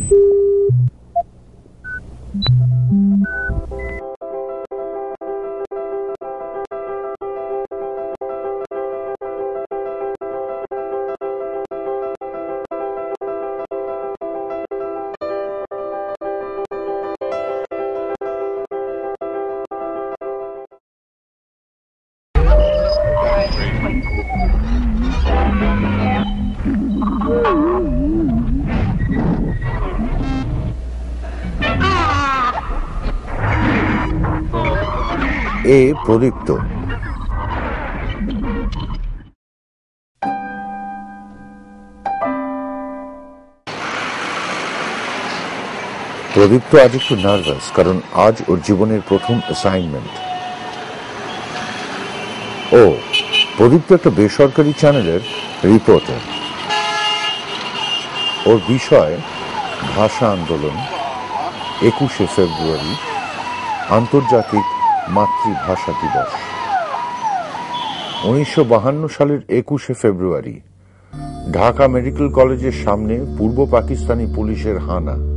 now. এ প্রদীপ্ত। প্রদীপ্ত আজ একটু nervous কারণ আজ ওর জীবনের প্রথম অ্যাসাইনমেন্ট ও, প্রদীপ্ত একটা বেসরকারি চ্যানেলের রিপোর্টার ওর বিষয়, ভাষা আন্দোলন, একুশে ফেব্রুয়ারি, আন্তর্জাতিক মাতৃভাষা দিবস। উনিশশো সালের একুশে ফেব্রুয়ারি, ঢাকা মেডিকেল কলেজের সামনে পূর্ব পাকিস্তানি পুলিশের হানা।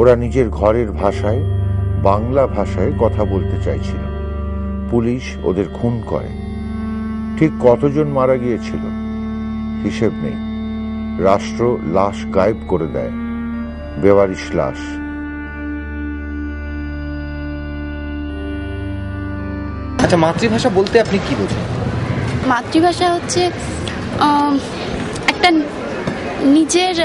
ওরা নিজের ঘরের ভাষায়, বাংলা ভাষায় কথা বলতে চাইছিল। পুলিশ ওদের খুন করে। ঠিক কতজন মারা গিয়েছিল? হিসেব নেই। রাষ্ট্র লাশ গায়েব করে দেয়। বেওয়ারিশ লাশ। আচ্ছা মাতৃভাষা বলতে আপনি কি বোঝেন? মাতৃভাষা হচ্ছে একটা নিজের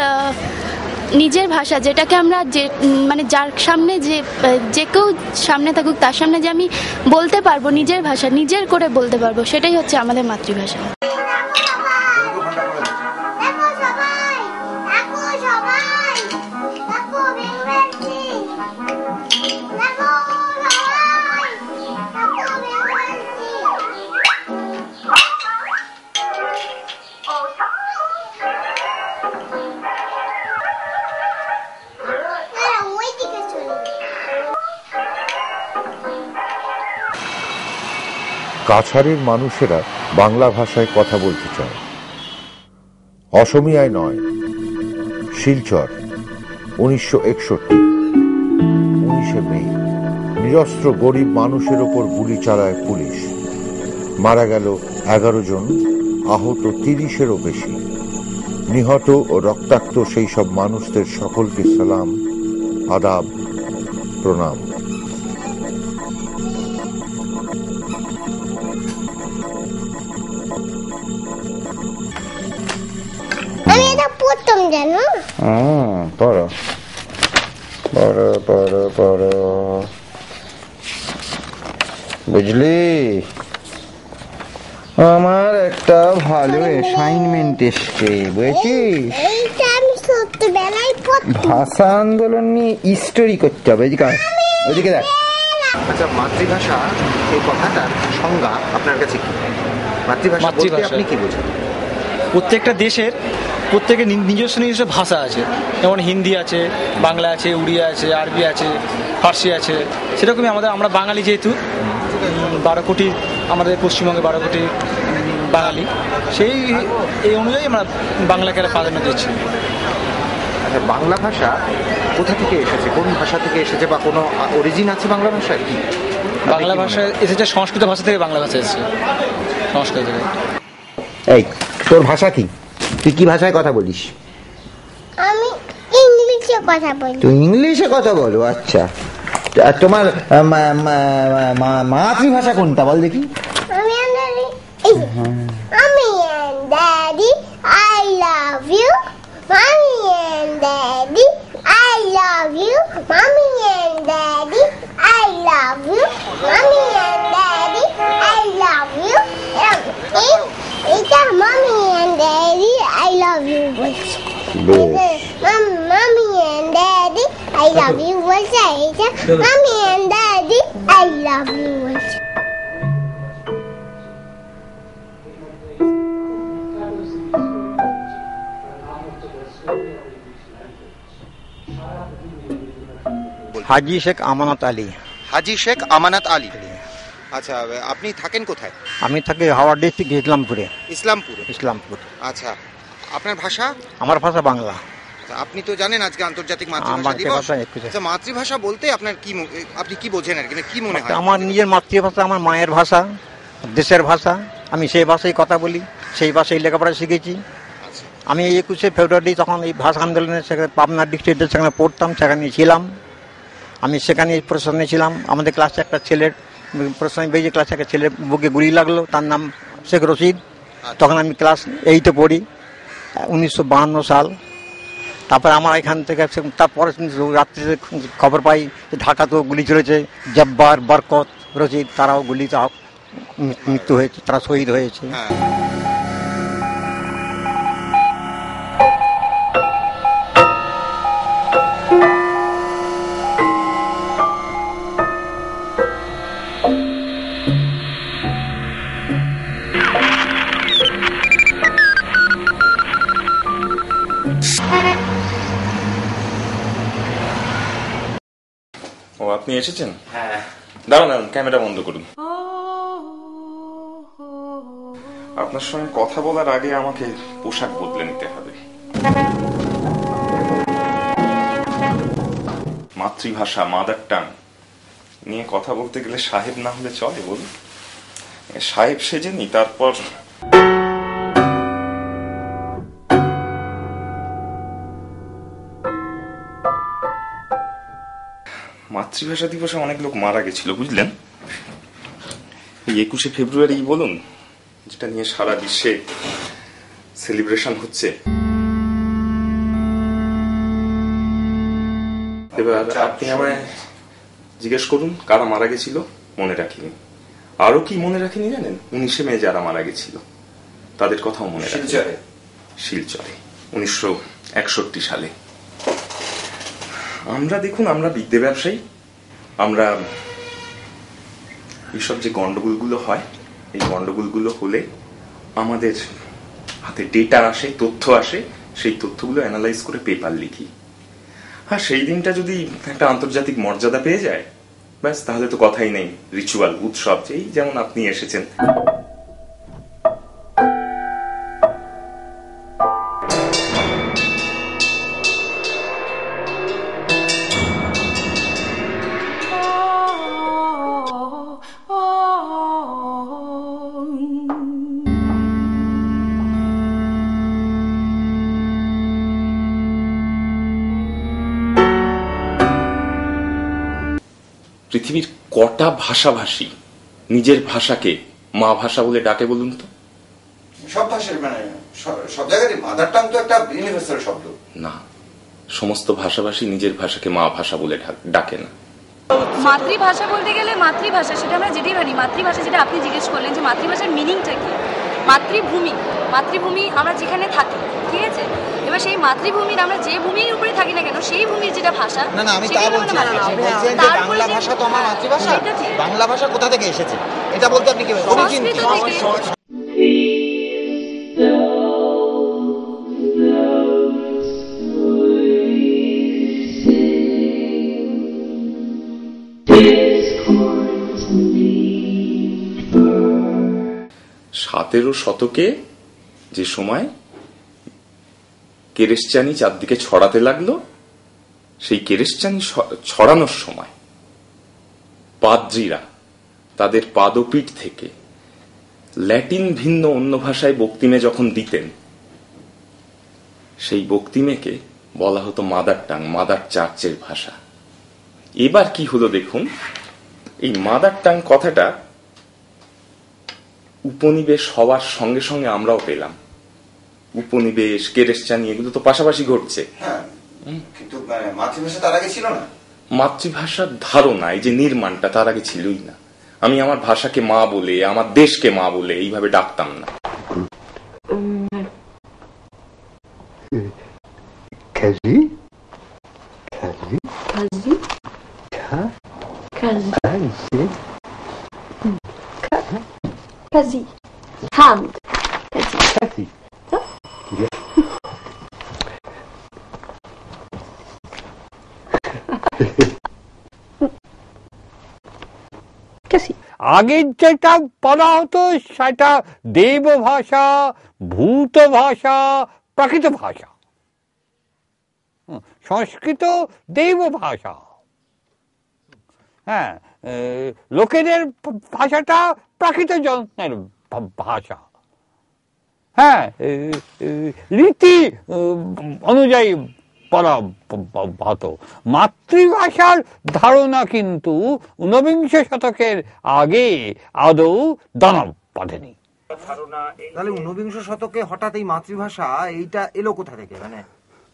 নিজের ভাষা যেটাকে আমরা যে মানে যার সামনে যে যে কেউ সামনে থাকুক, তার সামনে যে আমি বলতে পারব নিজের ভাষা, নিজের করে বলতে পারব, সেটাই হচ্ছে আমাদের মাতৃভাষা। কাছাড়ের মানুষেরা বাংলা ভাষায় কথা বলতে চায়। অসমিয়ায় নয়, শিলচর, উনিশশো একষট্টি, উনিশে মে। নিরস্ত্র গরিব মানুষের ওপর গুলি চালায় পুলিশ। মারা গেল এগারো জন, আহত তিরিশেরও বেশি। নিহত ও রক্তাক্ত সেই সব মানুষদের সকলকে সালাম, আদাব, প্রণাম। জানো পড়ো পড়ো পড়ো পড়ো বুঝলি? আমার একটা ভালো অ্যাসাইনমেন্ট এসছে বুঝেছিস? ভাষা আন্দোলন নিয়ে স্টোরি করতে হবে এদিকে। ওইদিকে দেখ। আচ্ছা মাতৃভাষা এই কথাটার সংজ্ঞা আপনার কাছে কি? মাতৃভাষা বলতে মাতৃভাষা। আপনি কি বোঝেন? প্রত্যেকটা দেশের প্রত্যেকের নিজস্ব নিজস্ব ভাষা আছে। যেমন হিন্দি আছে বাংলা আছে উড়িয়া আছে আরবি আছে ফার্সি আছে। সেরকমই আমাদের আমরা বাঙালি যেহেতু বারো কোটি আমাদের পশ্চিমবঙ্গে বারো কোটি বাঙালি। সেই এই অনুযায়ী আমরা বাংলাকে একটা প্রাধান্য দিচ্ছি। আচ্ছা বাংলা ভাষা কোথা থেকে এসেছে? কোন ভাষা থেকে এসেছে বা কোনো অরিজিন আছে বাংলা ভাষার কি? বাংলা ভাষা এসেছে সংস্কৃত ভাষা থেকে বাংলা ভাষা এসেছে। সংস্কৃত থেকে। এই তোর ভাষা কি? তুই কি ভাষায় কথা বলিস? আমি ইংলিশে কথা বলি। তুই ইংলিশে কথা বলো আচ্ছা। তোমার মাতৃভাষা কোনটা বল দেখি। আমি আন্ডারি আমি আন্ডারি I love you mommy and I love you mommy and daddy I love you mommy I love you এটা mommy and daddy I love you বলছে মামি and daddy I love you বলছে এটা মামি and daddy I love you বলছে হাজি শেখ আমানত আলী হাজি শেখ আমানাত আলী আচ্ছা আপনি থাকেন কোথায়? আমি থাকি হাওড়া ডিস্ট্রিক্ট ইসলামপুরে। ইসলামপুর? ইসলামপুর। আচ্ছা আপনার ভাষা? আমার ভাষা বাংলা। আপনি তো জানেন আজকে আন্তর্জাতিক মাতৃভাষা দিবস। মাতৃভাষা। আচ্ছা মাতৃভাষা বলতে আপনার কি আপনি কি বোঝেন আর কি? মানে মনে হয়? আমার নিজের মাতৃভাষা আমার মায়ের ভাষা দেশের ভাষা। আমি সেই ভাষায় কথা বলি সেই ভাষায় লেখাপড়া শিখেছি। আমি এই একুশে ফেব্রুয়ারি তখন এই ভাষা আন্দোলনের সেখানে পাবনা ডিস্ট্রিক্টের সেখানে পড়তাম সেখানে ছিলাম। আমি সেখানে প্রশাসনে ছিলাম। আমাদের ক্লাসে একটা ছেলের প্রশ্নে বেজে ক্লাসে একটা ছেলে বুকে গুলি লাগল, তার নাম শেখ রশিদ। তখন আমি ক্লাস এইটে পড়ি, উনিশশো সাল। তারপর আমার এখান থেকে তারপরে রাত্রিতে খবর পাই যে ঢাকাতেও গুলি চলেছে, জব্বার, বরকত, রশিদ, তারাও গুলিতে মৃত্যু হয়েছে, তারা শহীদ হয়েছে। ও আপনি এসেছেন হ্যাঁ দাঁড়ান দাঁড়ান ক্যামেরা বন্ধ করুন আপনার সঙ্গে কথা বলার আগে আমাকে পোশাক বদলে নিতে হবে মাতৃভাষা মাদার টাং নিয়ে কথা বলতে গেলে সাহেব না হলে চলে বলুন সাহেব সেজে নি তারপর মাতৃভাষা দিবসে অনেক লোক মারা গেছিল বুঝলেন? এই একুশে ফেব্রুয়ারি বলুন যেটা নিয়ে সারা বিশ্বে সেলিব্রেশন হচ্ছে। এবার আপনি আমায় জিজ্ঞেস করুন কারা মারা গেছিল? মনে রাখিনি। আরও কি মনে রাখিনি জানেন? উনিশে মে যারা মারা গেছিল। তাদের কথাও মনে রাখি শিলচরে উনিশশো একষট্টি সালে। আমরা দেখুন, আমরা বিদ্যে ব্যবসায়ী। আমরা এইসব যে গন্ডগোলগুলো হয়, এই গন্ডগোলগুলো হলে আমাদের হাতে ডেটা আসে, তথ্য আসে, সেই তথ্যগুলো অ্যানালাইজ করে পেপার লিখি। হ্যাঁ সেই দিনটা যদি একটা আন্তর্জাতিক মর্যাদা পেয়ে যায়, ব্যাস, তাহলে তো কথাই নেই। রিচুয়াল উৎসব, যেই যেমন আপনি এসেছেন। কটা ভাষাভাষী নিজের ভাষাকে মা ভাষা বলে ডাকে বলুন তো? সব ভাষার মানে সব- জায়গায় মাদার টাং তো একটা ইউনিভার্সাল শব্দ। না সমস্ত ভাষাভাষী নিজের ভাষাকে মা ভাষা বলে ডাকে না। মাতৃভাষা বলতে গেলে মাতৃভাষা সেটা আমরা যেটাই মানি মাতৃভাষা যেটা আপনি জিজ্ঞেস করলেন যে মাতৃভাষার মিনিংটা কি? মাতৃভূমি। মাতৃভূমি আমরা যেখানে থাকি ঠিক আছে এবার সেই মাতৃভূমির আমরা যে ভূমির উপরে থাকি না কেন সেই ভূমির যেটা ভাষা না না আমি তা বলছি না। মাতৃভাষা। বাংলা ভাষা তো আমার মাতৃভাষা সেটা বাংলা ভাষা কোথা থেকে এসেছে এটা বলতে আপনি কি। সতেরো শতকে যে সময় কেরেসচানি চারদিকে ছড়াতে লাগল, সেই কেরেসচানি ছড়ানোর সময় পাদ্রীরা তাদের পাদপীঠ থেকে ল্যাটিন ভিন্ন অন্য ভাষায় বক্তিমে যখন দিতেন, সেই বক্তিমেকে বলা হতো মাদার টাং, মাদার চার্চের ভাষা। এবার কি হলো দেখুন, এই মাদার টাং কথাটা উপনিবেশ হওয়ার সঙ্গে সঙ্গে আমরাও পেলাম। উপনিবেশ কেরেসচানি এগুলো তো পাশাপাশি ঘটছে। হ্যাঁ। কিন্তু মানে মাতৃভাষা তার আগে ছিল না? মাতৃভাষার ধারণা এই যে নির্মাণটা তার আগে ছিলই না। আমি আমার ভাষাকে মা বলে আমার দেশকে মা বলে এইভাবে ডাকতাম না। Kazi? আগের যেটা বলা হতো, সেটা দেব ভাষা ভূত ভাষা প্রাকৃত ভাষা সংস্কৃত দেব ভাষা হ্যাঁ লোকেদের ভাষাটা প্রাকৃত ভা- ভাষা। হ্যাঁ রীতি অনুযায়ী হতো মাতৃভাষার ধারণা কিন্তু ঊনবিংশ শতকের আগে আদৌ দানব বাঁধেনি। তাহলে ঊনবিংশ শতকে হঠাৎ এই মাতৃভাষা এইটা এলো কোথা থেকে? মানে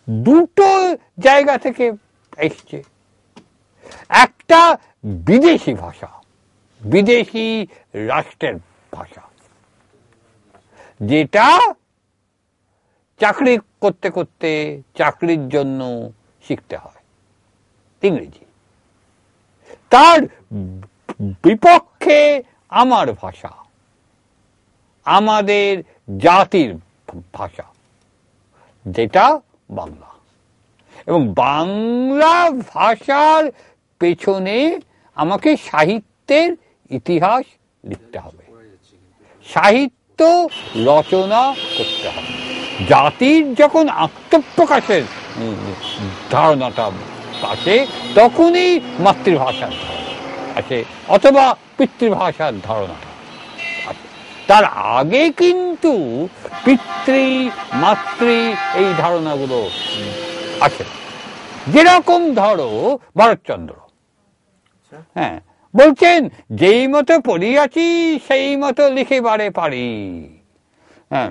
দুটো জায়গা থেকে এসছে। একটা বিদেশি ভাষা বিদেশি রাষ্ট্রের ভাষা যেটা চাকরি করতে করতে চাকরির জন্য শিখতে হয়। ইংরেজি। তার বিপক্ষে আমার ভাষা। আমাদের জাতির ভাষা। যেটা বাংলা। এবং বাংলা ভাষার পেছনে আমাকে সাহিত্যের ইতিহাস লিখতে হবে। সাহিত্য রচনা করতে হবে। জাতির যখন আত্মপ্রকাশের ধারণাটা আসে তখনই মাতৃভাষার আসে অথবা পিতৃভাষার ধারণাটা তার আগে কিন্তু পিতৃ মাতৃ এই ধারণাগুলো আছে যেরকম ধরো ভরতচন্দ্র। হ্যাঁ বলছেন যেই মতো পড়িয়াছি সেই মতো লিখিবারে পারি। হ্যাঁ,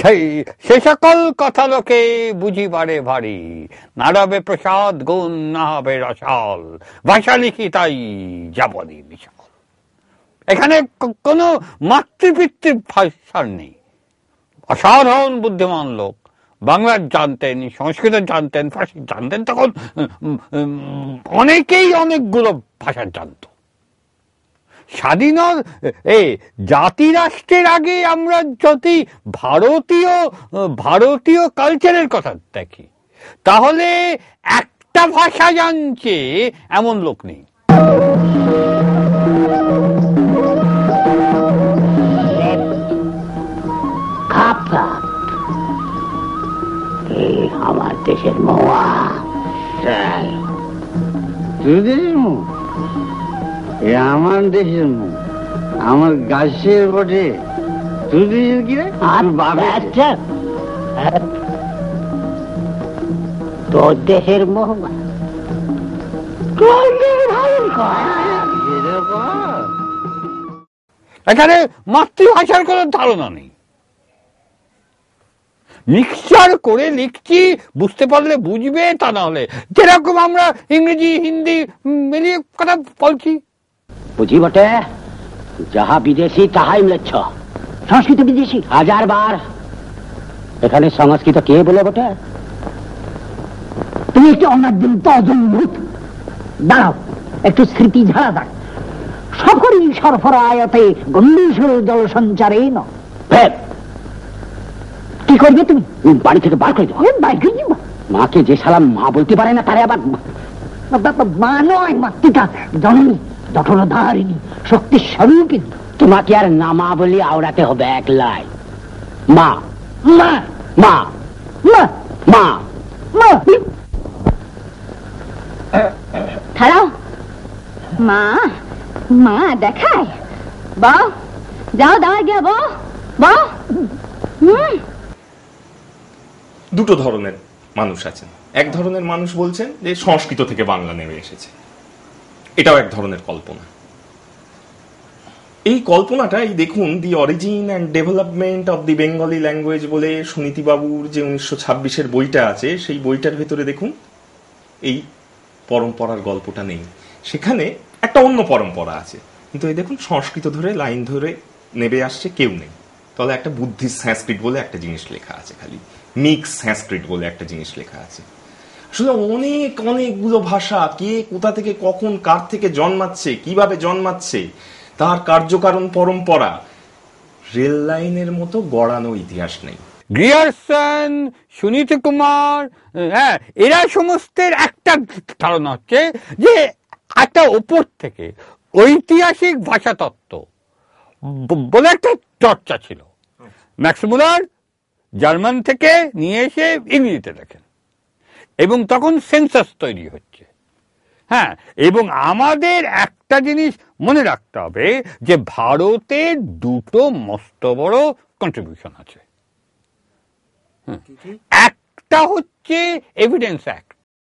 সেই, সে সকল কথা লোকে বুঝিবারে ভারী। নাড়াবে প্রসাদ, গুণ না হবে রসাল। ভাষা লিখি তাই যাবনি বিশাল। এখানে কোনো মাতৃপিতৃ ভাষার নেই। অসাধারণ বুদ্ধিমান লোক। বাংলা জানতেন, সংস্কৃত জানতেন, ফার্সি জানতেন, তখন অনেকেই অনেকগুলো ভাষা জানত। স্বাধীন এ, জাতিরাষ্ট্রের আগে আমরা যদি ভারতীয় ভারতীয় কালচারের কথা দেখি, তাহলে একটা ভাষা জানছে এমন লোক নেই। আমার গাছের বটে। তুই কি রে? আর আচ্ছা। তোর কয় এখানে মাতৃভাষার কোনো ধারণা নেই। মিক্সচার করে লিখছি বুঝতে পারলে বুঝবে তা না হলে। যেরকম আমরা ইংরেজি হিন্দি মিলিয়ে কথা বলছি। বুঝি বটে? যাহা বিদেশি তাহাই মিলেছ সংস্কৃত বিদেশি হাজার বার। এখানে সংস্কৃত কে বলে বটে? তুমি একটু অনাদ্যম তজন্মুত দাঁড়াও একটু স্মৃতি ঝাড়া দাঁড় সকলই সরফরায়তে গম্ভীর জল সঞ্চারে ন কি করবে তুমি? বাড়ি থেকে বার করে দেবো। বাড়ি করে দেবো মাকে যে সালাম মা বলতে পারে না তারে আবার মা নয় মাতৃকা জননী। জঠরধারিণী শক্তি স্বরূপিনী তোমাকে আর নামা বলি আওড়াতে হবে একলাই। মা মা মা মা মা মা। খারাও মা মা দেখায় বাও যাও দাওয়া গিয়া বউ। হুম। দুটো ধরনের মানুষ আছেন। এক ধরনের মানুষ বলছেন যে সংস্কৃত থেকে বাংলা নেমে এসেছে। এটাও এক ধরনের কল্পনা। এই কল্পনাটা এই দেখুন the origin and development of the Bengali language বলে সুনীতিবাবুর যে উনিশশো ছাব্বিশের বইটা আছে, সেই বইটার ভেতরে দেখুন এই পরম্পরার গল্পটা নেই। সেখানে একটা অন্য পরম্পরা আছে। কিন্তু এই দেখুন সংস্কৃত ধরে, লাইন ধরে নেবে আসছে, কেউ নেই। তাহলে একটা বুদ্ধিস্ট সংস্কৃত বলে একটা জিনিস লেখা আছে খালি। মিক্স সংস্কৃত বলে একটা জিনিস লেখা আছে। আসলে অনেক অনেকগুলো ভাষা কে কোথা থেকে কখন কার থেকে জন্মাচ্ছে কীভাবে জন্মাচ্ছে তার কার্যকারণ পরম্পরা রেল লাইনের মতো গড়ানো ইতিহাস নেই। গ্রিয়ারসন সুনীত কুমার হ্যাঁ এরা সমস্তের একটা ধারণা হচ্ছে যে একটা ওপর থেকে ঐতিহাসিক ভাষা তত্ত্ব ব- বলে একটা চর্চা ছিল। ম্যাক্সমুলার জার্মান থেকে নিয়ে এসে ইংরেজিতে লেখেন। এবং তখন সেন্সাস তৈরি হচ্ছে। হ্যাঁ এবং আমাদের একটা জিনিস মনে রাখতে হবে যে ভারতের দুটো মস্ত বড় কন্ট্রিবিউশন আছে। হুম। একটা হচ্ছে এভিডেন্স অ্যাক্ট